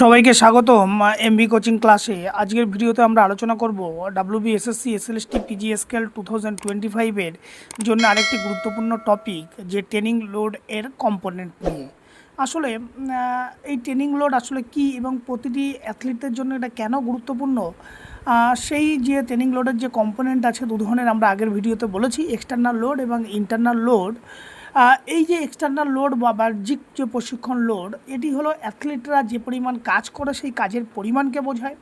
সবাইকে স্বাগত MB coaching ক্লাসে। আজকের ভিডিওতে আমরা আলোচনা করব WB SSC SLST PG scale two thousand twenty ফাইভের জন্য আরেকটি গুরুত্বপূর্ণ টপিক যে ট্রেনিং লোড এর কম্পোনেন্ট নিয়ে। আসলে এই ট্রেনিং লোড আসলে কি এবং প্রতিটি অ্যাথলিটদের জন্য এটা কেন গুরুত্বপূর্ণ? সেই যে ট্রেনিং লোডের যে কম্পোনেন্ট আছে দু ধরনের আমরা আগের ভিডিওতে বলেছি এক্সটার্নাল লোড এবং ইন্টারনাল লোড এই যে এক্সটার্নাল লোড বা বাহ্যিক যে প্রশিক্ষণ লোড এটি হলো অ্যাথলিটরা যে পরিমাণ কাজ করে সেই কাজের পরিমাণকে বোঝায়।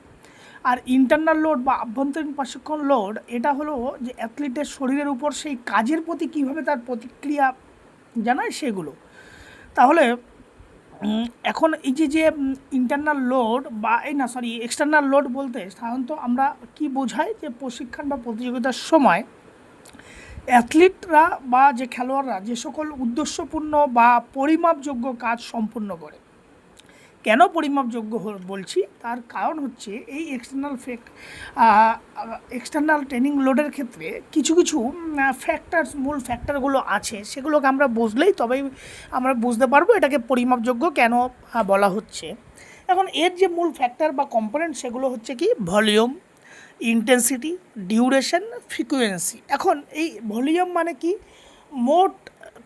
আর ইন্টারনাল লোড বা আভ্যন্তরীণ প্রশিক্ষণ লোড এটা হলো যে অ্যাথলিটের শরীরের উপর সেই কাজের প্রতি কীভাবে তার প্রতিক্রিয়া জানায় সেগুলো। তাহলে এখন এই যে যে ইন্টারনাল লোড বা, এই না সরি এক্সটার্নাল লোড বলতে সাধারণত আমরা কি বোঝাই? যে প্রশিক্ষণ বা প্রতিযোগিতার সময় অ্যাথলিটরা বা যে খেলোয়াড়রা, যে সকল উদ্দেশ্যপূর্ণ বা পরিমাপযোগ্য কাজ সম্পূর্ণ করে। কেন পরিমাপযোগ্য বলছি? তার কারণ হচ্ছে এই এক্সটার্নাল ফেক্ট এক্সটার্নাল ট্রেনিং লোডের ক্ষেত্রে কিছু কিছু ফ্যাক্টরস মূল ফ্যাক্টরগুলো আছে। সেগুলোকে আমরা বুঝলেই তবেই আমরা বুঝতে পারব এটাকে পরিমাপযোগ্য কেন বলা হচ্ছে। এখন এর যে মূল ফ্যাক্টর বা কম্পোনেন্ট সেগুলো হচ্ছে কি? ভলিউম ইন্টেন্সিটি ডিউরেশন ফ্রিকুয়েন্সি এখন এই ভলিউম মানে কি? মোট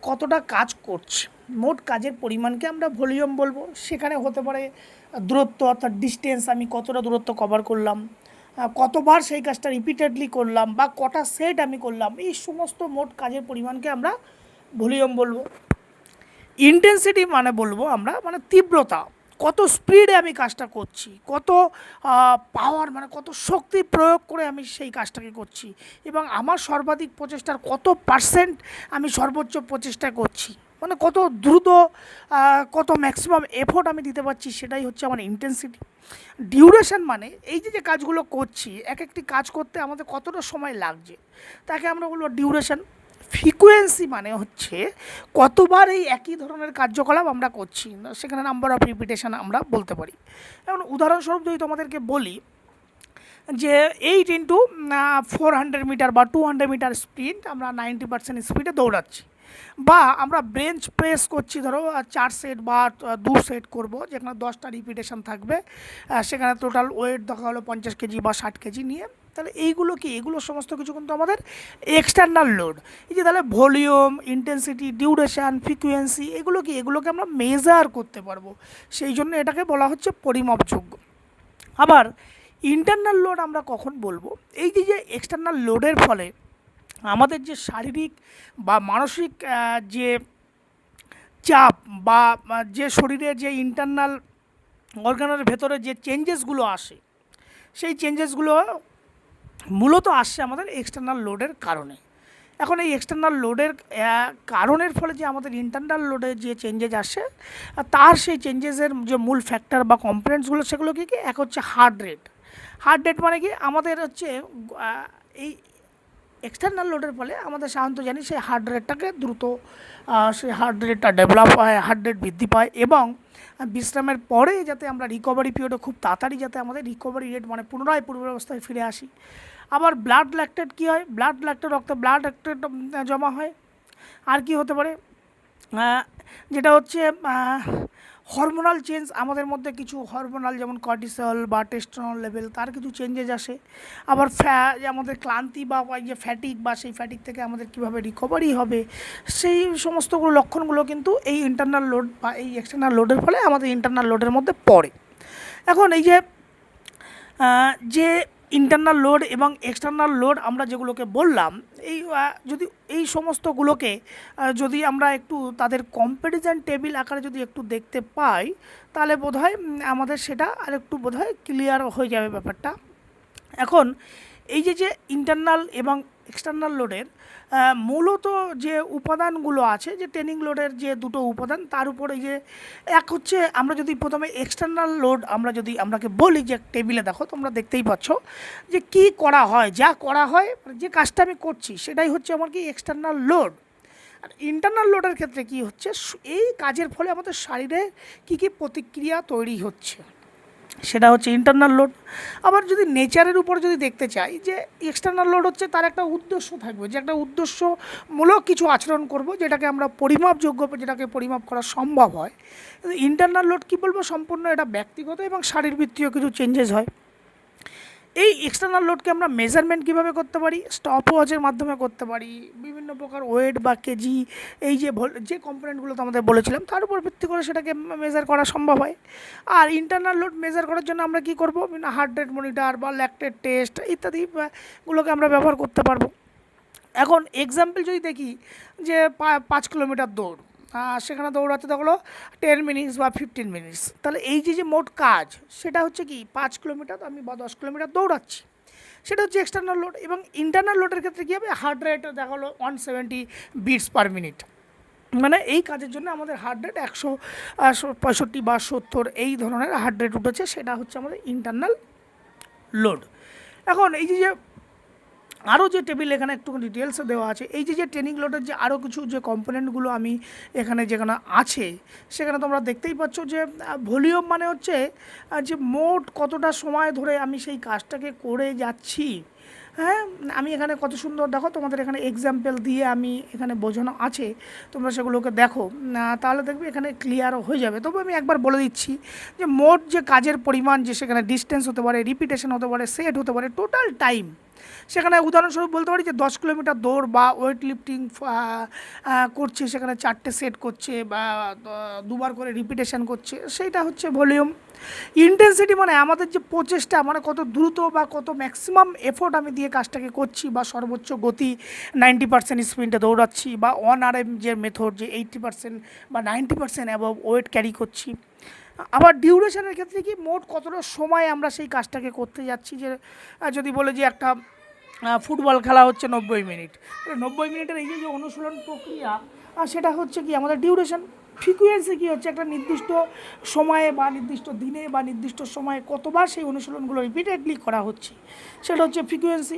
কতটা কাজ করছে? মোট কাজের পরিমাণকে আমরা ভলিউম বলব। সেখানে হতে পারে দূরত্ব, অর্থাৎ ডিস্টেন্স আমি কতটা দূরত্ব কভার করলাম কতবার সেই কাজটা রিপিটেডলি করলাম বা কটা সেট আমি করলাম, এই সমস্ত মোট কাজের পরিমাণকে আমরা ভলিউম বলব। ইন্টেন্সিটি মানে বলব আমরা মানে তীব্রতা। কত স্পিডে আমি কাজটা করছি, কত পাওয়ার মানে কত শক্তি প্রয়োগ করে আমি সেই কাজটাকে করছি এবং আমার সর্বাধিক প্রচেষ্টার কত পার্সেন্ট আমি সর্বোচ্চ প্রচেষ্টা করছি। মানে কত দ্রুত কত ম্যাক্সিমাম এফোর্ট আমি দিতে পারছি সেটাই হচ্ছে আমার ইন্টেন্সিটি ডিউরেশন মানে এই যে যে কাজগুলো করছি এক একটি কাজ করতে আমাদের কতটা সময় লাগছে, তাকে আমরা বলব ডিউরেশন ফ্রিকুয়েন্সি মানে হচ্ছে কতবার এই একই ধরনের কার্যকলাপ আমরা করছি। সেখানে নাম্বার অফ রিপিটেশন আমরা বলতে পারি। এখন উদাহরণস্বরূপ যদি তোমাদেরকে বলি যে eight into four hundred meter বা টু হান্ড্রেড মিটার স্পিড আমরা নাইনটি পার্সেন্ট স্পিডে দৌড়াচ্ছি। বা আমরা ব্রেঞ্চ প্রেস করছি, ধরো, চার সেট বা দু সেট করব, যেখানে দশটা রিপিটেশন থাকবে সেখানে টোটাল ওয়েট দেখা হলো পঞ্চাশ কেজি বা ষাট কেজি নিয়ে। তাহলে এইগুলো কি? এগুলো সমস্ত কিছু কিন্তু আমাদের এক্সটার্নাল লোড এই যে তাহলে ভলিউম ইন্টেন্সিটি ডিউরেশান ফ্রিকুয়েন্সি এগুলো কি? এগুলোকে আমরা মেজার করতে পারব। সেই জন্য এটাকে বলা হচ্ছে পরিমাপযোগ্য। আবার ইন্টারনাল লোড আমরা কখন বলব? এই যে যে এক্সটার্নাল লোডের ফলে আমাদের যে শারীরিক বা মানসিক যে চাপ বা যে শরীরে যে ইন্টারনাল অর্গানের ভেতরে যে চেঞ্জেসগুলো আসে, সেই চেঞ্জেসগুলো মূলত আসছে আমাদের এক্সটার্নাল লোডের কারণে। এখন এই এক্সটার্নাল লোডের কারণের ফলে যে আমাদের ইন্টারনাল লোডে যে চেঞ্জেস আসে তার সেই চেঞ্জেসের যে মূল ফ্যাক্টর বা কম্পোনেন্টসগুলো সেগুলো কী কী? এক হচ্ছে হার্ট রেট হার্ট রেট মানে কি? আমাদের হচ্ছে এই এক্সটার্নাল লোডের ফলে আমাদের সাধারণত জানি সেই হার্ট রেটটাকে দ্রুত সেই হার্ট রেটটা ডেভেলপ হয় হার্ট রেট বৃদ্ধি পায় এবং বিশ্রামের পরে যাতে আমরা রিকভারি পিরিয়ডে খুব তাড়াতাড়ি যাতে আমাদের রিকভারি রেট মানে পুনরায় পূর্বাবস্থায় ফিরে আসি। আবার ব্লাড ল্যাকটেড কী হয়? ব্লাড ল্যাকটেড রক্তে ব্লাড ল্যাকটেড জমা হয়। আর কি হতে পারে? যেটা হচ্ছে হরমোনাল চেঞ্জ আমাদের মধ্যে কিছু হরমোনাল যেমন কর্টিসল বা টেস্টোস্টেরন লেভেল তার কিছু চেঞ্জেস আসে। আবার ফ্যা আমাদের ক্লান্তি বা যে ফ্যাটিক বা সেই ফ্যাটিক থেকে আমাদের কীভাবে রিকভারি হবে, সেই সমস্তগুলো লক্ষণগুলো কিন্তু এই ইন্টারনাল লোড বা এই এক্সটার্নাল লোডের ফলে আমাদের ইন্টারনাল লোডের মধ্যে পড়ে। এখন এই যে যে ইন্টারনাল লোড এবং এক্সটার্নাল লোড আমরা যেগুলোকে বললাম, এই যদি এই সমস্তগুলোকে যদি আমরা একটু তাদের কম্প্যারিজন টেবিল আকারে যদি একটু দেখতে পাই, তাহলে বোধহয় আমাদের সেটা আর একটু বোধহয় ক্লিয়ার হয়ে যাবে ব্যাপারটা। এখন, এই যে যে ইন্টারনাল এবং এক্সটার্নাল লোডের মূলত যে উপাদানগুলো আছে, যে ট্রেনিং লোডের যে দুটো উপাদান, তার উপরে যে এক হচ্ছে আমরা যদি প্রথমে এক্সটার্নাল লোড আমরা যদি আমরাকে বলি যে টেবিলে দেখো, তোমরা দেখতেই পাচ্ছ যে কি করা হয়, যা করা হয় মানে যে কাজটা আমি করছি, সেটাই হচ্ছে আমার কি এক্সটার্নাল লোড আর ইন্টারনাল লোডের ক্ষেত্রে কি হচ্ছে এই কাজের ফলে আমাদের শরীরে কী কী প্রতিক্রিয়া তৈরি হচ্ছে। সেটা হচ্ছে ইন্টারনাল লোড আবার যদি নেচারের উপর যদি দেখতে চাই, যে এক্সটার্নাল লোড হচ্ছে তার একটা উদ্দেশ্য থাকবে, যে একটা উদ্দেশ্যমূলক কিছু আচরণ করব যেটাকে আমরা পরিমাপযোগ্য, যেটাকে পরিমাপ করা সম্ভব হয়। ইন্টারনাল লোড কী বলব? সম্পূর্ণ এটা ব্যক্তিগত এবং শারীরবৃত্তীয় কিছু চেঞ্জেস হয়। এই এক্সটার্নাল লোডকে আমরা মেজারমেন্ট কীভাবে করতে পারি? স্টপ ওয়াচের মাধ্যমে করতে পারি। বিভিন্ন প্রকার ওয়েট বা কেজি এই যে যে কম্পোনেন্টগুলো তো আমাদের বলেছিলাম তার উপর ভিত্তি করে সেটাকে মেজার করা সম্ভব হয়। আর ইন্টারনাল লোড মেজার করার জন্য আমরা কী করব? হার্ট রেট মনিটর বা ল্যাকটেড টেস্ট ইত্যাদি আহ, গুলোকে আমরা ব্যবহার করতে পারব। এখন এক্সাম্পল যদি দেখি যে পাঁচ কিলোমিটার দৌড়। সেখানে দৌড়াতে থাকল টেন মিনিটস বা ফিফটিন মিনিটস তাহলে এই যে যে মোট কাজ, সেটা হচ্ছে কি, পাঁচ কিলোমিটার আমি বা দশ কিলোমিটার দৌড়াচ্ছি। সেটা হচ্ছে এক্সটার্নাল লোড এবং ইন্টারনাল লোডের ক্ষেত্রে কী হবে? হার্ট রেট দেখা হলো one seventy beats per minute মানে এই কাজের জন্য আমাদের হার্ট রেট একশো পঁয়ষট্টি বা সত্তর এই ধরনের হার্ট রেট উঠেছে, সেটা হচ্ছে আমাদের ইন্টারনাল লোড এখন এই যে আরও যে টেবিল এখানে একটু ডিটেলসে দেওয়া আছে, এই যে যে ট্রেনিং লোডের যে আরও কিছু যে কম্পোনেন্টগুলো আমি এখানে যেখানে আছে, সেখানে তোমরা দেখতেই পাচ্ছ যে ভলিউম মানে হচ্ছে যে মোট কতটা সময় ধরে আমি সেই কাজটাকে করে যাচ্ছি। হ্যাঁ আমি এখানে কত সুন্দর, দেখো তোমাদের এখানে এক্সাম্পল দিয়ে আমি এখানে বোঝানো আছে, তোমরা সেগুলোকে দেখো। তাহলে দেখবে এখানে ক্লিয়ার হয়ে যাবে। তবে আমি একবার বলে দিচ্ছি যে, মোট যে কাজের পরিমাণ যে সেখানে ডিস্টেন্স হতে পারে রিপিটেশন হতে পারে সেট হতে পারে টোটাল টাইম সেখানে উদাহরণস্বরূপ বলতে পারি যে দশ কিলোমিটার দৌড় বা ওয়েট লিফটিং করছে, সেখানে চারটে সেট করছে বা দুবার করে রিপিটেশন করছে, সেইটা হচ্ছে ভলিউম ইন্টেন্সিটি মানে আমাদের যে প্রচেষ্টা মানে কত দ্রুত বা কত ম্যাক্সিমাম এফোর্ট আমি দিয়ে কাজটাকে করছি বা সর্বোচ্চ গতি নাইনটি পার্সেন্ট স্পিডে দৌড়াচ্ছি বা অন আর এম যে মেথড যে এইটটি পার্সেন্ট বা ninety percent above weight carry করছি। আবার ডিউরেশনের ক্ষেত্রে কি মোট কতটা সময় আমরা সেই কাজটাকে করতে যাচ্ছি? যে যদি বলে যে একটা ফুটবল খেলা হচ্ছে নব্বই মিনিট। নব্বই মিনিটের এই যে অনুশীলন প্রক্রিয়া আহ, সেটা হচ্ছে কি আমাদের ডিউরেশন ফ্রিকুয়েন্সি কী হচ্ছে? একটা নির্দিষ্ট সময়ে বা নির্দিষ্ট দিনে বা নির্দিষ্ট সময়ে কতবার সেই অনুশীলনগুলো রিপিটেডলি করা হচ্ছে? সেটা হচ্ছে ফ্রিকুয়েন্সি।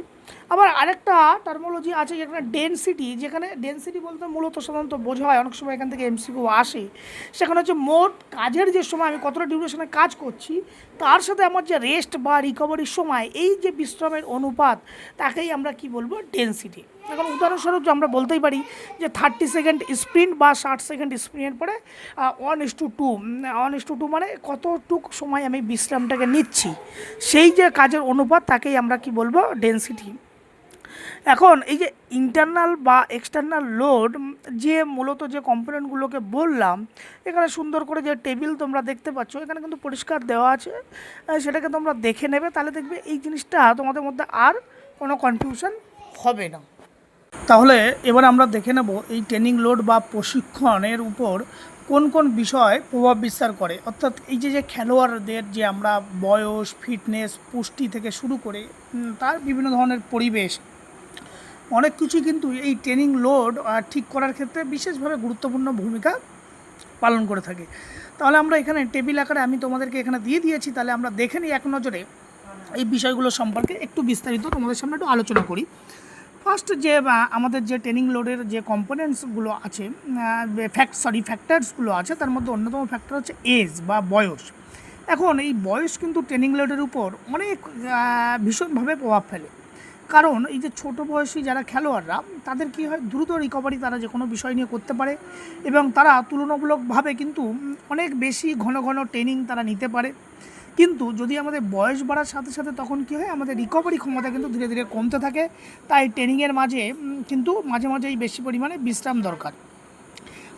আবার আরেকটা টার্মোলজি আছে যেখানে ডেনসিটি যেখানে ডেনসিটি বলতে মূলত সাধারণত বোঝা হয় অনেক সময় এখান থেকে এমসিকিউ আসে। সেখানে হচ্ছে মোট কাজের যে সময়, আমি কতটা ডিউরেশনে কাজ করছি, তার সাথে আমার যে রেস্ট বা রিকভারির সময়, এই যে বিশ্রামের অনুপাত, তাকেই আমরা কি বলব? ডেনসিটি এখন উদাহরণস্বরূপ আমরা বলতেই পারি যে থার্টি সেকেন্ড স্প্রিন্ট বা ষাট সেকেন্ড স্প্রিন্টের পরে one is to two two one is to two কতটুক সময় আমি বিশ্রামটাকে নিচ্ছি? সেই যে কাজের অনুপাত, তাকেই আমরা কি বলব? ডেনসিটি এখন এই যে ইন্টারনাল বা এক্সটার্নাল লোড যে মূলত যে কম্পোনেন্টগুলোকে বললাম, এখানে সুন্দর করে যে টেবিল তোমরা দেখতে পাচ্ছ, এখানে কিন্তু পরিষ্কার দেওয়া আছে। সেটাকে তোমরা দেখে নেবে, তাহলে দেখবে এই জিনিসটা তোমাদের মধ্যে আর কোনো কনফিউশন হবে না। তাহলে এবার আমরা দেখে নেব এই ট্রেনিং লোড বা প্রশিক্ষণের উপর কোন কোন বিষয় প্রভাব বিস্তার করে। অর্থাৎ এই যে যে খেলোয়াড়দের যে আমরা বয়স ফিটনেস পুষ্টি থেকে শুরু করে তার বিভিন্ন ধরনের পরিবেশ অনেক কিছুই কিন্তু এই ট্রেনিং লোড ঠিক করার ক্ষেত্রে বিশেষভাবে গুরুত্বপূর্ণ ভূমিকা পালন করে থাকে। তাহলে আমরা এখানে টেবিল আকারে আমি তোমাদেরকে এখানে দিয়ে দিয়েছি, তাহলে আমরা দেখে নিই এক নজরে এই বিষয়গুলো সম্পর্কে একটু বিস্তারিত, তোমাদের সামনে একটু আলোচনা করি। ফার্স্ট যে আমাদের যে ট্রেনিং লোডের যে কম্পোনেন্টসগুলো আছে ফ্যাক্ট সরি ফ্যাক্টরসগুলো আছে, তার মধ্যে অন্যতম ফ্যাক্টর হচ্ছে এজ বা বয়স। এখন এই বয়স কিন্তু ট্রেনিং লোডের উপর অনেক ভীষণভাবে প্রভাব ফেলে। কারণ এই যে ছোট বয়সী যারা খেলোয়াড়রা, তাদের কি হয়, দ্রুত রিকভারি তারা যে কোনো বিষয় নিয়ে করতে পারে এবং তারা তুলনামূলকভাবে কিন্তু অনেক বেশি ঘন ঘন ট্রেনিং তারা নিতে পারে। কিন্তু যদি আমাদের বয়স বাড়ার সাথে সাথে তখন কী হয়, আমাদের রিকভারি ক্ষমতা কিন্তু ধীরে ধীরে কমতে থাকে। তাই ট্রেনিংয়ের মাঝে কিন্তু মাঝে মাঝেই বেশি পরিমাণে বিশ্রাম দরকার।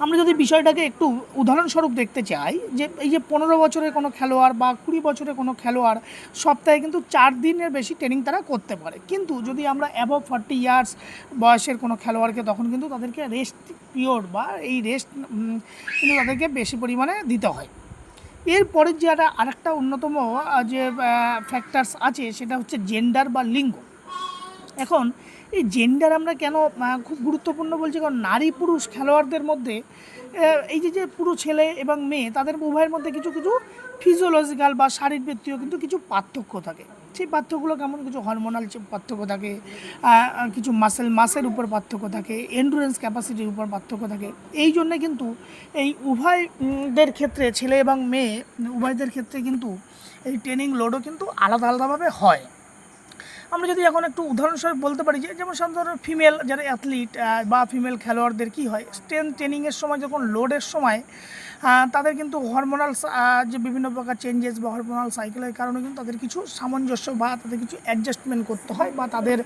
আমরা যদি বিষয়টাকে একটু উদাহরণস্বরূপ দেখতে চাই, যে এই যে পনেরো বছরের কোনো খেলোয়াড় বা কুড়ি বছরের কোনো খেলোয়াড় সপ্তাহে কিন্তু চার দিনের বেশি ট্রেনিং তারা করতে পারে। কিন্তু যদি আমরা অ্যাবভ ফর্টি ইয়ার্স বয়সের কোনো খেলোয়াড়কে তখন কিন্তু তাদেরকে রেস্ট পিরিয়ড বা এই রেস্ট কিন্তু তাদেরকে বেশি পরিমাণে দিতে হয়। এরপরে যে একটা, আরেকটা অন্যতম যে ফ্যাক্টরস আছে, সেটা হচ্ছে জেন্ডার বা লিঙ্গ। এখন এই জেন্ডার আমরা কেন খুব গুরুত্বপূর্ণ বলছি, কারণ নারী পুরুষ খেলোয়াড়দের মধ্যে এই যে যে পুরো ছেলে এবং মেয়ে, তাদের উভয়ের মধ্যে কিছু কিছু ফিজিওলজিক্যাল বা শারীরবৃত্তীয় কিন্তু কিছু পার্থক্য থাকে। সেই পার্থক্যগুলো কেমন? কিছু হরমোনাল পার্থক্য থাকে কিছু মাসেল মাসের উপর পার্থক্য থাকে এন্ডুরেন্স ক্যাপাসিটির উপর পার্থক্য থাকে। এই জন্যে কিন্তু এই উভয়দের ক্ষেত্রে, ছেলে এবং মেয়ে, উভয়দের ক্ষেত্রে কিন্তু এই ট্রেনিং লোডও কিন্তু আলাদা, আলাদাভাবে হয়। আমরা যদি এখন একটু উদাহরণস্বরূপ বলতে পারি যে, যেমন সাধারণত ফিমেল যারা অ্যাথলিট বা ফিমেল খেলোয়াড়দের কী হয়? স্ট্রেন ট্রেনিংয়ের সময় যখন লোডের সময় তাদের কিন্তু হরমোনাল যে বিভিন্ন প্রকার চেঞ্জেস বা হরমোনাল সাইকেলের কারণে কিন্তু তাদের কিছু সামঞ্জস্য বা তাদের কিছু অ্যাডজাস্টমেন্ট করতে হয় বা তাদের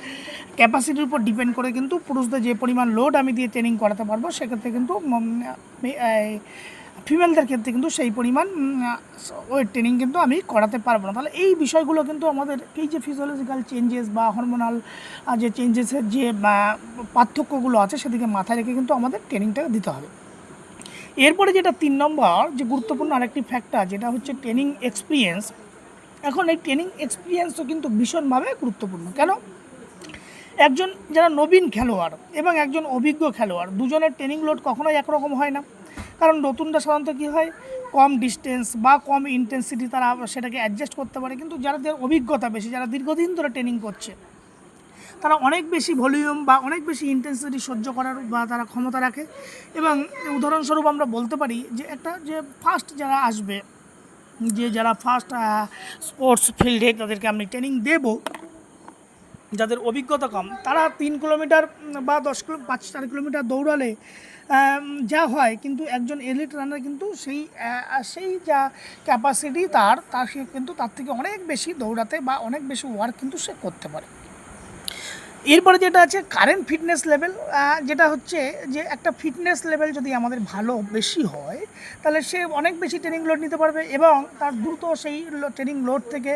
ক্যাপাসিটির উপর ডিপেন্ড করে কিন্তু পুরুষদের যে পরিমাণ লোড আমি দিয়ে ট্রেনিং করাতে পারব, সেক্ষেত্রে কিন্তু ফিমেলদের ক্ষেত্রে কিন্তু সেই পরিমাণ ওয়েট ট্রেনিং কিন্তু আমি করাতে পারব না। তাহলে এই বিষয়গুলো কিন্তু আমাদের এই যে ফিজিওলজিক্যাল চেঞ্জেস বা হরমোনাল যে চেঞ্জেসের যে পার্থক্যগুলো আছে সেদিকে মাথায় রেখে কিন্তু আমাদের ট্রেনিংটা দিতে হবে। এরপরে যেটা তিন নম্বর, যে গুরুত্বপূর্ণ আরেকটি ফ্যাক্টর যেটা হচ্ছে ট্রেনিং এক্সপিরিয়েন্স এখন এই ট্রেনিং এক্সপিরিয়েন্সও কিন্তু ভীষণভাবে গুরুত্বপূর্ণ। কেন? একজন যারা নবীন খেলোয়াড় এবং একজন অভিজ্ঞ খেলোয়াড়, দুজনের ট্রেনিং লোড কখনোই একরকম হয় না। কারণ নতুনরা সাধারণত কী হয়, কম ডিস্টেন্স বা কম ইন্টেন্সিটি তারা সেটাকে অ্যাডজাস্ট করতে পারে। কিন্তু যারা যাদের অভিজ্ঞতা বেশি, যারা দীর্ঘদিন ধরে ট্রেনিং করছে, তারা অনেক বেশি ভলিউম বা অনেক বেশি ইন্টেন্সিটি সহ্য করার বা তারা ক্ষমতা রাখে। এবং উদাহরণস্বরূপ আমরা বলতে পারি যে একটা যে ফার্স্ট যারা আসবে, যে যারা ফার্স্ট স্পোর্টস ফিল্ডে তাদেরকে আমি ট্রেনিং দেবো, যাদের অভিজ্ঞতা কম, তারা তিন কিলোমিটার বা দশ কিলো পাঁচ চার কিলোমিটার দৌড়ালে যা হয়, কিন্তু একজন এলিট রানার কিন্তু সেই সেই যা ক্যাপাসিটি তার তার সে কিন্তু তার থেকে অনেক বেশি দৌড়াতে বা অনেক বেশি ওয়ার্ক কিন্তু সে করতে পারে। এরপরে যেটা আছে কারেন্ট ফিটনেস লেভেল যেটা হচ্ছে যে একটা ফিটনেস লেভেল যদি আমাদের ভালো বেশি হয়, তাহলে সে অনেক বেশি ট্রেনিং লোড নিতে পারবে এবং তার দ্রুত সেই ট্রেনিং লোড থেকে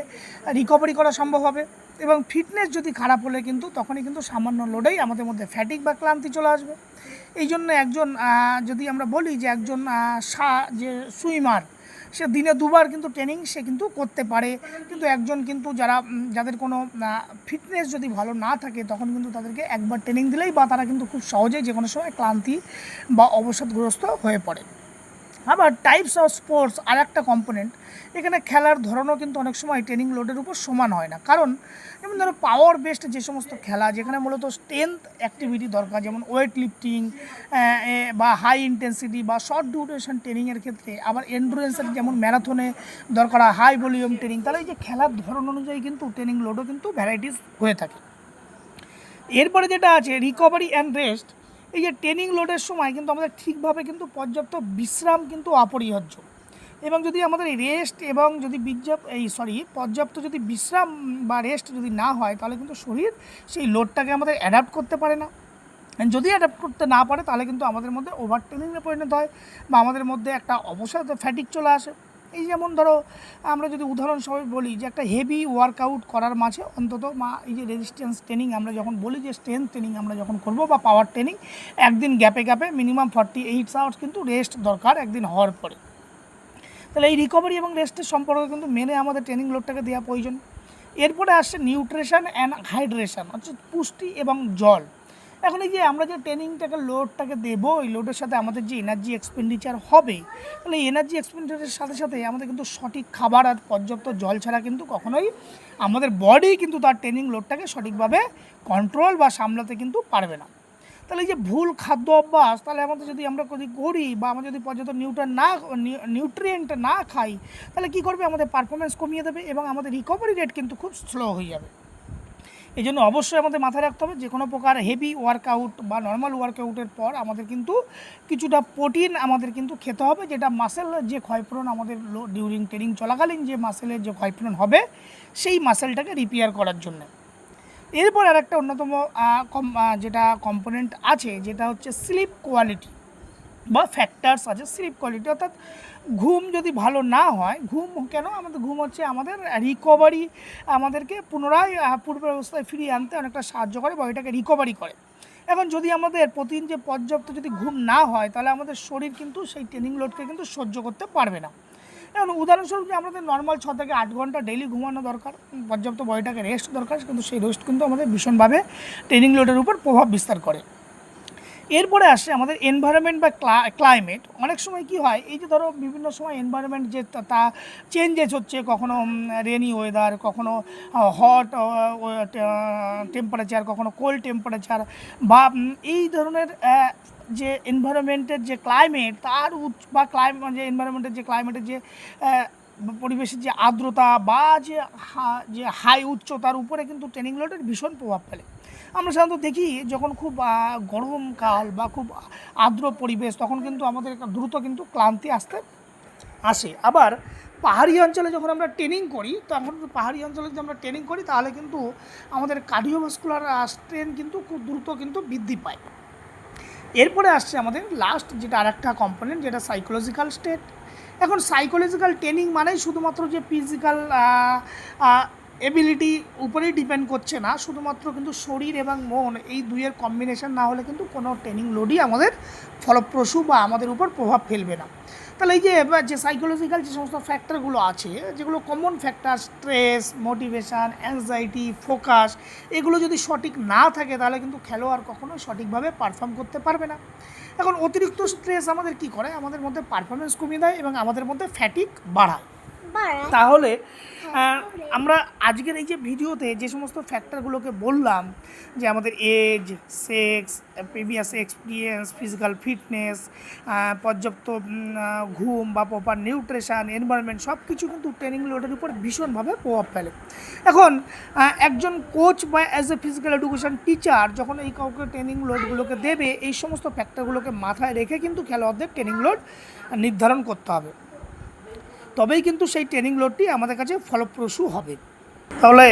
রিকভারি করা সম্ভব হবে। এবং ফিটনেস যদি খারাপ হলে কিন্তু তখনই কিন্তু সামান্য লোডেই আমাদের মধ্যে ফ্যাটিক বা ক্লান্তি চলে আসবে। এই জন্য একজন যদি আমরা বলি যে একজন সা, যে সুইমার সে দিনে দুবার কিন্তু ট্রেনিং সে কিন্তু করতে পারে। কিন্তু একজন কিন্তু যারা যাদের কোনো ফিটনেস যদি ভালো না থাকে, তখন কিন্তু তাদেরকে একবার ট্রেনিং দিলেই বা তারা কিন্তু খুব সহজেই যে কোনো সময় ক্লান্তি বা অবসাদগ্রস্ত হয়ে পড়ে। আবার টাইপস অফ স্পোর্টস আর একটা কম্পোনেন্ট এখানে খেলার ধরনও কিন্তু অনেক সময় ট্রেনিং লোডের উপর সমান হয় না। কারণ, যেমন ধরো পাওয়ার বেসড যে সমস্ত খেলা, যেখানে মূলত স্ট্রেংথ অ্যাক্টিভিটি দরকার, যেমন ওয়েট লিফটিং বা হাই ইন্টেন্সিটি বা শর্ট ডিউরেশন ট্রেনিংয়ের ক্ষেত্রে, আবার এন্ডুরেন্সের যেমন ম্যারাথনে দরকার হয় হাই ভলিউম ট্রেনিং তাহলে এই যে খেলার ধরন অনুযায়ী কিন্তু ট্রেনিং লোডও কিন্তু ভ্যারাইটিস হয়ে থাকে। এরপরে যেটা আছে রিকভারি অ্যান্ড রেস্ট এই যে ট্রেনিং লোডের সময় কিন্তু আমাদের ঠিকভাবে কিন্তু পর্যাপ্ত বিশ্রাম কিন্তু অপরিহার্য। এবং যদি আমাদের রেস্ট এবং যদি বিজ্ঞাপ এই সরি পর্যাপ্ত যদি বিশ্রাম বা রেস্ট যদি না হয়, তাহলে কিন্তু শরীর সেই লোডটাকে আমাদের অ্যাডাপ্ট করতে পারে না। যদি অ্যাডাপ্ট করতে না পারে, তাহলে কিন্তু আমাদের মধ্যে ওভার ট্রেনিংয়ে পরিণত হয় বা আমাদের মধ্যে একটা অবসাদ ফ্যাটিক চলে আসে। এই যেমন ধরো, আমরা যদি উদাহরণস্বরূপ বলি যে একটা হেভি ওয়ার্কআউট করার মাঝে অন্তত মা, এই যে রেজিস্ট্যান্স ট্রেনিং আমরা যখন বলি যে স্ট্রেংথ ট্রেনিং আমরা যখন করব বা পাওয়ার ট্রেনিং একদিন গ্যাপে গ্যাপে মিনিমাম ফর্টি এইট আওয়ার্স কিন্তু রেস্ট দরকার একদিন হওয়ার পরে। তাহলে এই রিকভারি এবং রেস্টের সম্পর্কে কিন্তু মেনে আমাদের ট্রেনিং লোডটাকে দেওয়া প্রয়োজন। এরপরে আসছে নিউট্রিশন অ্যান্ড হাইড্রেশন অর্থাৎ পুষ্টি এবং জল। এখন এই যে আমরা যে ট্রেনিংটাকে লোডটাকে দেবো, ওই লোডের সাথে আমাদের যে এনার্জি এক্সপেন্ডিচার হবে, তাহলে এনার্জি এক্সপেন্ডিচারের সাথে সাথে আমাদের কিন্তু সঠিক খাবার আর পর্যাপ্ত জল ছাড়া কিন্তু কখনোই আমাদের বডি কিন্তু তার ট্রেনিং লোডটাকে সঠিকভাবে কন্ট্রোল বা সামলাতে কিন্তু পারবে না। তাহলে এই যে ভুল খাদ্য অভ্যাস, তাহলে আমাদের যদি আমরা যদি করি বা আমরা যদি পর্যাপ্ত নিউট্রান না নিউট্রিয়েন্ট না খাই, তাহলে কী করবে? আমাদের পারফরমেন্স কমিয়ে দেবে এবং আমাদের রিকভারি রেট কিন্তু খুব স্লো হয়ে যাবে। এই জন্য অবশ্যই আমাদের মাথায় রাখতে হবে যে কোনো প্রকার হেভি ওয়ার্কআউট বা নর্মাল ওয়ার্কআউটের পর আমাদের কিন্তু কিছুটা প্রোটিন আমাদের কিন্তু খেতে হবে, যেটা মাসেলের যে ক্ষয়পূরণ আমাদের ডিউরিং ট্রেনিং চলাকালীন যে মাসেলের যে ক্ষয়পূরণ হবে, সেই মাসেলটাকে রিপেয়ার করার জন্য। এরপর আর একটা অন্যতম কম যেটা কম্পোনেন্ট আছে, যেটা হচ্ছে স্লিপ কোয়ালিটি বা ফ্যাক্টরস আছে স্লিপ কোয়ালিটি অর্থাৎ ঘুম যদি ভালো না হয় ঘুম কেন? আমাদের ঘুম হচ্ছে আমাদের রিকভারি আমাদেরকে পুনরায় আহ, পূর্ব অবস্থায় ফিরিয়ে আনতে অনেকটা সাহায্য করে বা এটাকে রিকভারি করে। এখন যদি আমাদের প্রতিদিন যে পর্যাপ্ত যদি ঘুম না হয় তাহলে আমাদের শরীর কিন্তু সেই ট্রেনিং লোডকে কিন্তু সহ্য করতে পারবে না। এখন উদাহরণস্বরূপ যে আমাদের নর্মাল ছ থেকে আট ঘণ্টা ডেইলি ঘুমানো দরকার পর্যাপ্ত বডিটাকে রেস্ট দরকার কিন্তু সেই রেস্ট কিন্তু আমাদের ভীষণভাবে ট্রেনিং লোডের উপর প্রভাব বিস্তার করে। এরপরে আসে আমাদের এনভায়রনমেন্ট বা ক্লাইমেট অনেক সময় কি হয়, এই যে ধরো বিভিন্ন সময় এনভায়রনমেন্ট যে তা- চেঞ্জেস হচ্ছে, কখনো রেনি ওয়েদার কখনো হট টেম্পারেচার কখনো কোল্ড টেম্পারেচার বা এই ধরনের যে এনভায়রনমেন্টের যে ক্লাইমেট তার বা ক্লাইম যে এনভায়রনমেন্টের যে ক্লাইমেটের যে পরিবেশের যে আর্দ্রতা বা যে যে হাই উচ্চতার উপরে কিন্তু ট্রেনিং লোডের ভীষণ প্রভাব ফেলে। আমরা সাধারণত দেখি যখন খুব গরমকাল বা খুব আর্দ্র পরিবেশ, তখন কিন্তু আমাদের একটা দ্রুত কিন্তু ক্লান্তি আসতে আসে। আবার পাহাড়ি অঞ্চলে যখন আমরা ট্রেনিং করি, তখন পাহাড়ি অঞ্চলে যদি আমরা ট্রেনিং করি, তাহলে কিন্তু আমাদের কার্ডিওভাস্কুলার স্ট্রেন কিন্তু খুব দ্রুত কিন্তু বৃদ্ধি পায়। এরপরে আসছে আমাদের লাস্ট যেটা আরেকটা কম্পোনেন্ট যেটা সাইকোলজিক্যাল স্টেট এখন সাইকোলজিক্যাল ট্রেনিং মানেই শুধুমাত্র যে ফিজিক্যাল এবিলিটি উপরেই ডিপেন্ড করছে না, শুধুমাত্র কিন্তু শরীর এবং মন এই দুইয়ের কম্বিনেশন না হলে কিন্তু কোনো ট্রেনিং লোডই আমাদের ফলপ্রসূ বা আমাদের উপর প্রভাব ফেলবে না। তাহলে এই যে এবার যে সাইকোলজিক্যাল যে সমস্ত ফ্যাক্টরগুলো আছে, যেগুলো common factor stress motivation anxiety focus এগুলো যদি সঠিক না থাকে তাহলে কিন্তু খেলোয়াড় কখনো সঠিকভাবে পারফর্ম করতে পারবে না। এখন অতিরিক্ত স্ট্রেস আমাদের কি করে? আমাদের মধ্যে পারফরমেন্স কমিয়ে দেয় এবং আমাদের মধ্যে ফ্যাটিক বাড়ায়। তাহলে আমরা আজকের এই যে ভিডিওতে যে সমস্ত ফ্যাক্টরগুলোকে বললাম যে আমাদের age sex previous experience physical fitness পর্যাপ্ত ঘুম বা প্রপার নিউট্রিশন এনভায়রনমেন্ট সব কিছু কিন্তু ট্রেনিং লোডের উপর ভীষণভাবে প্রভাব ফেলে। এখন একজন কোচ বা as a physical education teacher যখন এই কাউকে ট্রেনিং লোডগুলোকে দেবে এই সমস্ত ফ্যাক্টরগুলোকে মাথায় রেখে কিন্তু খেলোয়াড়দের ট্রেনিং লোড নির্ধারণ করতে হবে। তবেই কিন্তু সেই ট্রেনিং লোডটি আমাদের কাছে ফলপ্রসূ হবে। তাহলে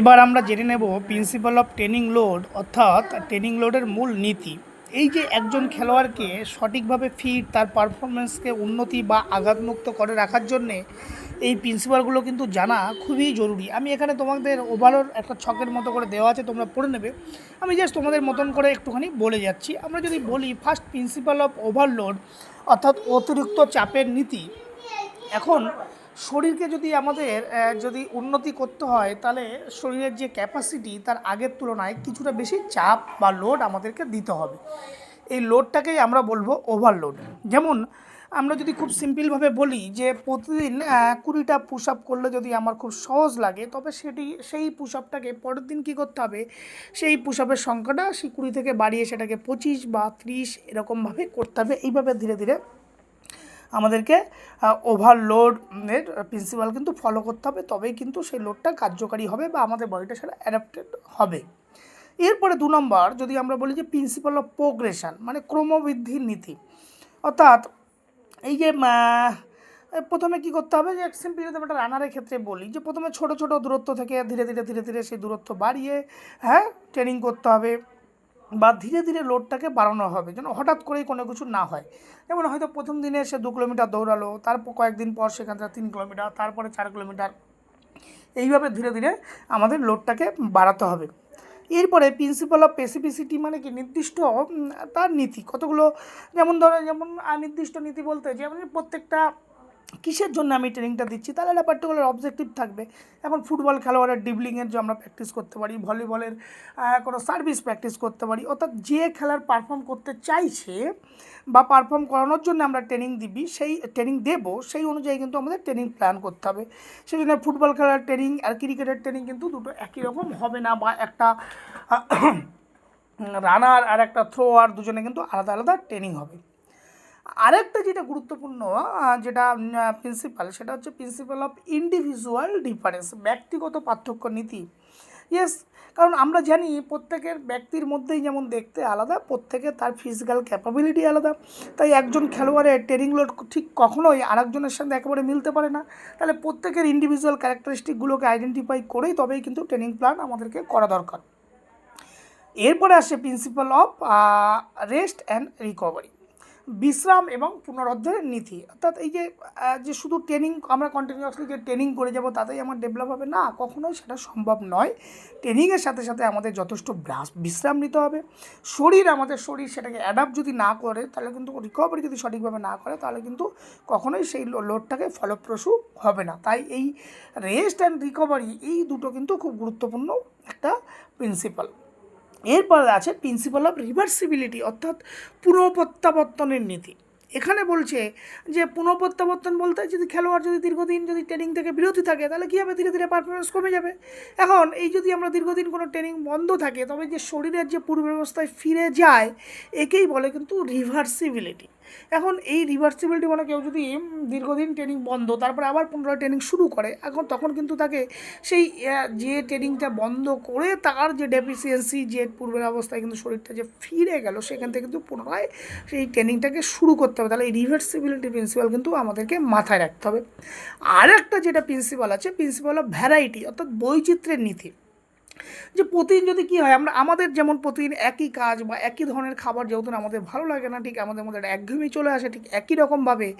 এবার আমরা জেনে নেব প্রিন্সিপাল অফ ট্রেনিং লোড অর্থাৎ ট্রেনিং লোডের মূল নীতি। এই যে একজন খেলোয়াড়কে সঠিকভাবে ফিট তার পারফরমেন্সকে উন্নতি বা আঘাতমুক্ত করে রাখার জন্যে এই প্রিন্সিপালগুলো কিন্তু জানা খুবই জরুরি। আমি এখানে তোমাদের ওভারঅল একটা ছকের মতো করে দেওয়া আছে, তোমরা পড়ে নেবে। আমি জাস্ট তোমাদের মতন করে একটুখানি বলে যাচ্ছি। আমরা যদি বলি ফার্স্ট প্রিন্সিপাল অফ ওভারলোড অর্থাৎ অতিরিক্ত চাপের নীতি এখন শরীরকে যদি আমাদের যদি উন্নতি করতে হয়, তাহলে শরীরের যে ক্যাপাসিটি তার আগের তুলনায় কিছুটা বেশি চাপ বা লোড আমাদেরকে দিতে হবে। এই লোডটাকেই আমরা বলব ওভারলোড যেমন আমরা যদি খুব সিম্পলভাবে বলি যে প্রতিদিন কুড়িটা পুশ আপ করলে যদি আমার খুব সহজ লাগে, তবে সেটি, সেই পুশ আপটাকে পরের দিন কী করতে হবে? সেই পুশ আপের সংখ্যাটা সেই কুড়ি থেকে বাড়িয়ে সেটাকে পঁচিশ বা ত্রিশ এরকমভাবে করতে হবে। এইভাবে ধীরে ধীরে আমাদেরকে ওভারলোডের প্রিন্সিপাল কিন্তু ফলো করতে হবে, তবেই কিন্তু সেই লোডটা কার্যকারী হবে বা আমাদের বডিটা সেটা অ্যাডাপ্টেড হবে। এরপরে দু নম্বর, যদি আমরা বলি যে প্রিন্সিপাল অফ প্রোগ্রেশন মানে ক্রমবৃদ্ধির নীতি। অর্থাৎ এই যে প্রথমে কি করতে হবে যে সিম্পলি যদি আমরা একটা রানারের ক্ষেত্রে বলি যে প্রথমে ছোট ছোট দূরত্ব থেকে ধীরে ধীরে ধীরে ধীরে সেই দূরত্ব বাড়িয়ে হ্যাঁ ট্রেনিং করতে হবে। বা ধীরে ধীরে লোডটাকে বাড়ানো হবে যেন হঠাৎ করেই কোনো কিছু না হয়। যেমন হয়তো প্রথম দিনে সে দু কিলোমিটার দৌড়ালো, তারপর কয়েকদিন পর সেখান থেকে তিন কিলোমিটার, তারপরে চার কিলোমিটার। এইভাবে ধীরে ধীরে আমাদের লোডটাকে বাড়াতে হবে। এরপরে প্রিন্সিপাল অফ স্পেসিফিসিটি মানে কি? নির্দিষ্ট তার নীতি। কতগুলো, যেমন ধরো যেমন নির্দিষ্ট নীতি বলতে যেমন প্রত্যেকটা কিসের জন্য আমি ট্রেনিংটা দিচ্ছি? তাহলে একটা পার্টিকুলার অবজেক্টিভ থাকবে। এখন ফুটবল খেলোয়াড়ের ডিবলিংয়ের যে আমরা প্র্যাকটিস করতে পারি ভলিবলের কোনো সার্ভিস প্র্যাকটিস করতে পারি, অর্থাৎ যে খেলার পারফর্ম করতে চাইছে বা পারফর্ম করানোর জন্য আমরা ট্রেনিং দিবি, সেই ট্রেনিং দেবো, সেই অনুযায়ী কিন্তু আমাদের ট্রেনিং প্ল্যান করতে হবে। সেই জন্য ফুটবল খেলার ট্রেনিং আর ক্রিকেটের ট্রেনিং কিন্তু দুটো একই রকম হবে না, বা একটা রানার আর একটা থ্রোয়ার দুজনে কিন্তু আলাদা আলাদা ট্রেনিং হবে। আরেকটা যেটা গুরুত্বপূর্ণ যেটা প্রিন্সিপাল সেটা হচ্ছে প্রিন্সিপাল অফ ইন্ডিভিজুয়াল ডিফারেন্স ব্যক্তিগত পার্থক্য নীতি। ইয়েস কারণ আমরা জানি প্রত্যেকের ব্যক্তির মধ্যেই যেমন দেখতে আলাদা, প্রত্যেকের তার ফিজিক্যাল ক্যাপাবিলিটি আলাদা। তাই একজন খেলোয়াড়ের ট্রেনিং লোড ঠিক কখনোই আরেকজনের সাথে একেবারে মিলতে পারে না। তাহলে প্রত্যেকের ইন্ডিভিজুয়াল ক্যারেক্টারিস্টিকগুলোকে আইডেন্টিফাই করেই তবেই কিন্তু ট্রেনিং প্ল্যান আমাদেরকে করা দরকার। এরপরে আসে principle of rest and recovery বিশ্রাম এবং পুনরুদ্ধারের নীতি। অর্থাৎ এই যে যে শুধু ট্রেনিং আমরা কন্টিনিউয়াসলি যে ট্রেনিং করে যাব, তাতেই আমার ডেভেলপ হবে? না, কখনোই সেটা সম্ভব নয়। ট্রেনিংয়ের সাথে সাথে আমাদের যথেষ্ট বিশ্রাম নিতে হবে। শরীর, আমাদের শরীর সেটাকে অ্যাডাপ্ট যদি না করে, তাহলে কিন্তু রিকভারি যদি সঠিকভাবে না করে, তাহলে কিন্তু কখনোই সেই লোডটাকে ফলপ্রসূ হবে না। তাই এই রেস্ট অ্যান্ড রিকভারি এই দুটো কিন্তু খুব গুরুত্বপূর্ণ একটা প্রিন্সিপাল এরপরে আছে প্রিন্সিপাল অফ রিভার্সিবিলিটি অর্থাৎ পুনঃপ্রত্যাবর্তনের নীতি। এখানে বলছে যে পুনঃপ্রত্যাবর্তন বলতে যদি খেলোয়াড় যদি দীর্ঘদিন যদি ট্রেনিং থেকে বিরতি থাকে, তাহলে কী হবে? ধীরে ধীরে পারফরমেন্স কমে যাবে। এখন এই যদি আমরা দীর্ঘদিন কোনো ট্রেনিং বন্ধ থাকে, তবে যে শরীরের যে পূর্বাবস্থায় ফিরে যায়, একেই বলে কিন্তু রিভার্সিবিলিটি এখন এই রিভার্সিবিলিটি মানে কেউ যদি দীর্ঘদিন ট্রেনিং বন্ধ, তারপরে আবার পুনরায় ট্রেনিং শুরু করে, এখন তখন কিন্তু তাকে সেই যে ট্রেনিংটা বন্ধ করে তার যে ডেফিসিয়েন্সি যে পূর্বের অবস্থায় কিন্তু শরীরটা যে ফিরে গেল, সেখান থেকে কিন্তু পুনরায় সেই ট্রেনিংটাকে শুরু করতে হবে। তাহলে এই রিভার্সিবিলিটি প্রিন্সিপাল কিন্তু আমাদেরকে মাথায় রাখতে হবে। আর একটা যেটা প্রিন্সিপাল আছে প্রিন্সিপাল অফ ভ্যারাইটি অর্থাৎ বৈচিত্র্যের নীতি। যে প্রতিদিন যদি কী হয়, আমরা, আমাদের যেমন প্রতিদিন একই কাজ বা একই ধরনের খাবার যেহেতু আমাদের ভালো লাগে না, ঠিক আমাদের মধ্যে একঘেয়েমি চলে আসে, ঠিক একই রকমভাবে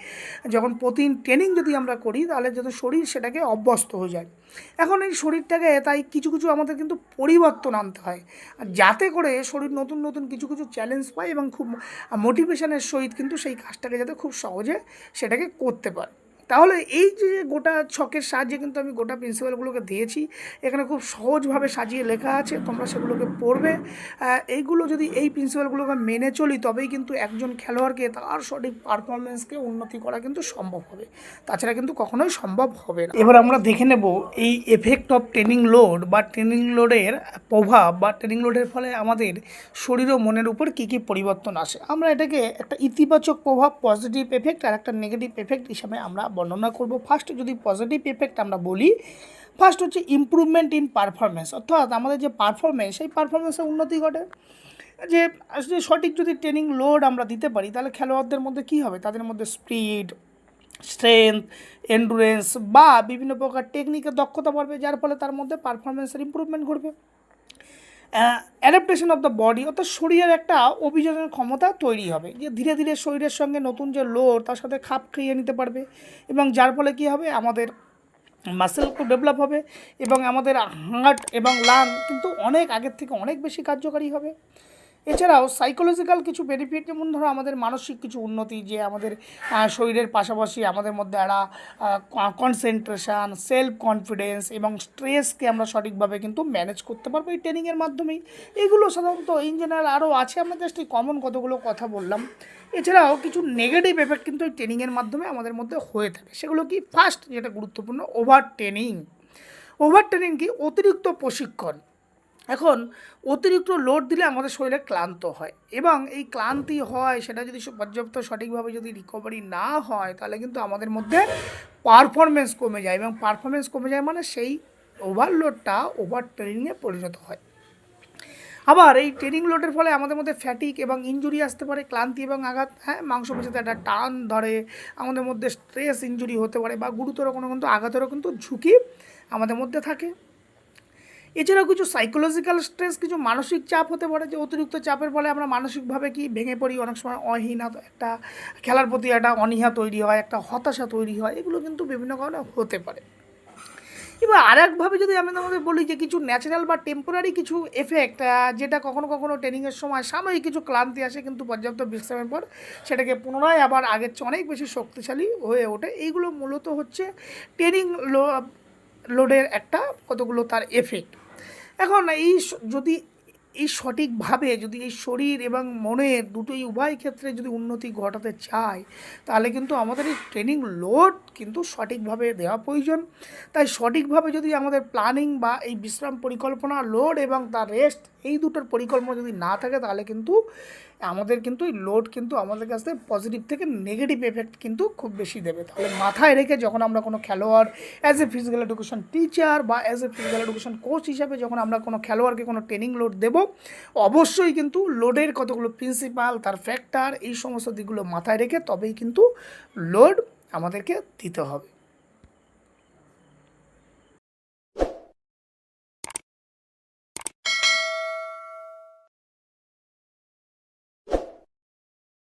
যখন প্রতিদিন ট্রেনিং যদি আমরা করি, তাহলে যদি শরীর সেটাকে অভ্যস্ত হয়ে যায়। এখন এই শরীরটাকে, তাই কিছু কিছু আমাদের কিন্তু পরিবর্তন আনতে হয়। যাতে করে শরীর নতুন নতুন কিছু কিছু চ্যালেঞ্জ পায় এবং খুব মোটিভেশনের সহিত কিন্তু সেই কাজটাকে যাতে খুব সহজে সেটাকে করতে পারে। তাহলে এই যে গোটা ছকের সাহায্যে কিন্তু আমি গোটা প্রিন্সিপালগুলোকে দিয়েছি, এখানে খুব সহজভাবে সাজিয়ে লেখা আছে, তোমরা সেগুলোকে পড়বে। এইগুলো যদি এই প্রিন্সিপালগুলোকে মেনে চলি, তবেই কিন্তু একজন খেলোয়াড়কে তার সঠিক পারফরমেন্সকে উন্নতি করা কিন্তু সম্ভব হবে। তাছাড়া কিন্তু কখনোই সম্ভব হবে না। এবার আমরা দেখে নেব এই এফেক্ট অফ ট্রেনিং লোড বা ট্রেনিং লোডের প্রভাব বা ট্রেনিং লোডের ফলে আমাদের শরীর ও মনের উপর কী কী পরিবর্তন আসে। আমরা এটাকে একটা ইতিবাচক প্রভাব পজিটিভ এফেক্ট আর একটা নেগেটিভ এফেক্ট হিসাবে আমরা বর্ণনা করব। ফার্স্ট যদি পজিটিভ এফেক্ট আমরা বলি ফার্স্ট হচ্ছে ইমপ্রুভমেন্ট ইন পারফরমেন্স অর্থাৎ আমাদের যে পারফরমেন্স সেই পারফরমেন্সের উন্নতি ঘটে। যে যে সঠিক যদি ট্রেনিং লোড আমরা দিতে পারি, তাহলে খেলোয়াড়দের মধ্যে কী হবে? তাদের মধ্যে স্পিড স্ট্রেংথ এন্ডুরেন্স বা বিভিন্ন প্রকার টেকনিকের দক্ষতা বাড়বে, যার ফলে তার মধ্যে পারফরমেন্সের ইম্প্রুভমেন্ট ঘটবে। অ্যাডাপ্টেশন অফ দ্য বডি অর্থাৎ শরীরের একটা অভিযোজনের ক্ষমতা তৈরি হবে। যে ধীরে ধীরে শরীরের সঙ্গে নতুন যে লোড তার সাথে খাপ খেয়ে নিতে পারবে এবং যার ফলে কী হবে? আমাদের মাসেল খুব ডেভেলপ হবে এবং আমাদের হার্ট এবং লাং কিন্তু অনেক আগের থেকে অনেক বেশি কার্যকারী হবে। এছাড়াও সাইকোলজিক্যাল কিছু বেনিফিট যেমন ধরো আমাদের মানসিক কিছু উন্নতি, যে আমাদের শরীরের পাশাপাশি আমাদের মধ্যে একটা কনসেন্ট্রেশন সেলফ কনফিডেন্স এবং স্ট্রেসকে আমরা সঠিকভাবে কিন্তু ম্যানেজ করতে পারব এই ট্রেনিংয়ের মাধ্যমেই। এগুলো সাধারণত ইন জেনারেল আরও আছে, আমরা জাস্ট এই কমন কতগুলো কথা বললাম। এছাড়াও কিছু নেগেটিভ এফেক্ট কিন্তু এই ট্রেনিংয়ের মাধ্যমে আমাদের মধ্যে হয়ে থাকে। সেগুলো কি? ফার্স্ট যেটা গুরুত্বপূর্ণ ওভার ট্রেনিং ওভার ট্রেনিং কি? অতিরিক্ত প্রশিক্ষণ। এখন অতিরিক্ত লোড দিলে আমাদের শরীরে ক্লান্ত হয় এবং এই ক্লান্তি হয় সেটা যদি পর্যাপ্ত সঠিকভাবে যদি রিকভারি না হয়, তাহলে কিন্তু আমাদের মধ্যে পারফরমেন্স কমে যায় এবং পারফরমেন্স কমে যায় মানে সেই ওভারলোডটা ওভার ট্রেনিংয়ে পরিণত হয়। আবার এই ট্রেনিং লোডের ফলে আমাদের মধ্যে ফ্যাটিক এবং ইনজুরি আসতে পারে, ক্লান্তি এবং আঘাত হ্যাঁ মাংস মাংসপেশিতে একটা টান ধরে, আমাদের মধ্যে স্ট্রেস ইনজুরি হতে পারে বা গুরুতর কোনো কিন্তু আঘাতেরও কিন্তু ঝুঁকি আমাদের মধ্যে থাকে। এছাড়াও কিছু সাইকোলজিক্যাল স্ট্রেস কিছু মানসিক চাপ হতে পারে যে অতিরিক্ত চাপের ফলে আমরা মানসিকভাবে কি ভেঙে পড়ি, অনেক সময় অহীনা একটা খেলার প্রতি একটা অনীহা তৈরি হয়, একটা হতাশা তৈরি হয়, এগুলো কিন্তু বিভিন্ন কারণে হতে পারে। এবার আর একভাবে যদি আমি তোমাদের বলি যে কিছু ন্যাচারাল বা টেম্পোরারি কিছু এফেক্ট যেটা কখনো কখনো ট্রেনিংয়ের সময় সাময়িক কিছু ক্লান্তি আসে কিন্তু পর্যাপ্ত বিশ্রামের পর সেটাকে পুনরায় আবার আগের চেয়ে অনেক বেশি শক্তিশালী হয়ে ওঠে, এইগুলো মূলত হচ্ছে ট্রেনিং লোডের একটা কতগুলো তার এফেক্ট এখন এই যদি এই সঠিকভাবে যদি এই শরীর এবং মনের দুটোই উভয় ক্ষেত্রে যদি উন্নতি ঘটাতে চায়, তাহলে কিন্তু আমাদের এই ট্রেনিং লোড কিন্তু সঠিকভাবে দেওয়া প্রয়োজন। তাই সঠিকভাবে যদি আমাদের প্ল্যানিং বা এই বিশ্রাম পরিকল্পনা লোড এবং তার রেস্ট এই দুটোর পরিকল্পনা যদি না থাকে, তাহলে কিন্তু আমাদের কিন্তু এই লোড কিন্তু আমাদের কাছে পজিটিভ থেকে নেগেটিভ এফেক্ট কিন্তু খুব বেশি দেবে। তাহলে মাথায় রেখে যখন আমরা কোনো খেলোয়াড় as a physical education teacher বা as a physical education coach হিসাবে যখন আমরা কোনো খেলোয়াড়কে কোনো ট্রেনিং লোড দেব, অবশ্যই কিন্তু লোডের কতগুলো প্রিন্সিপাল তার ফ্যাক্টর এই সমস্ত দিকগুলো মাথায় রেখে তবেই কিন্তু লোড আমাদেরকে দিতে হবে।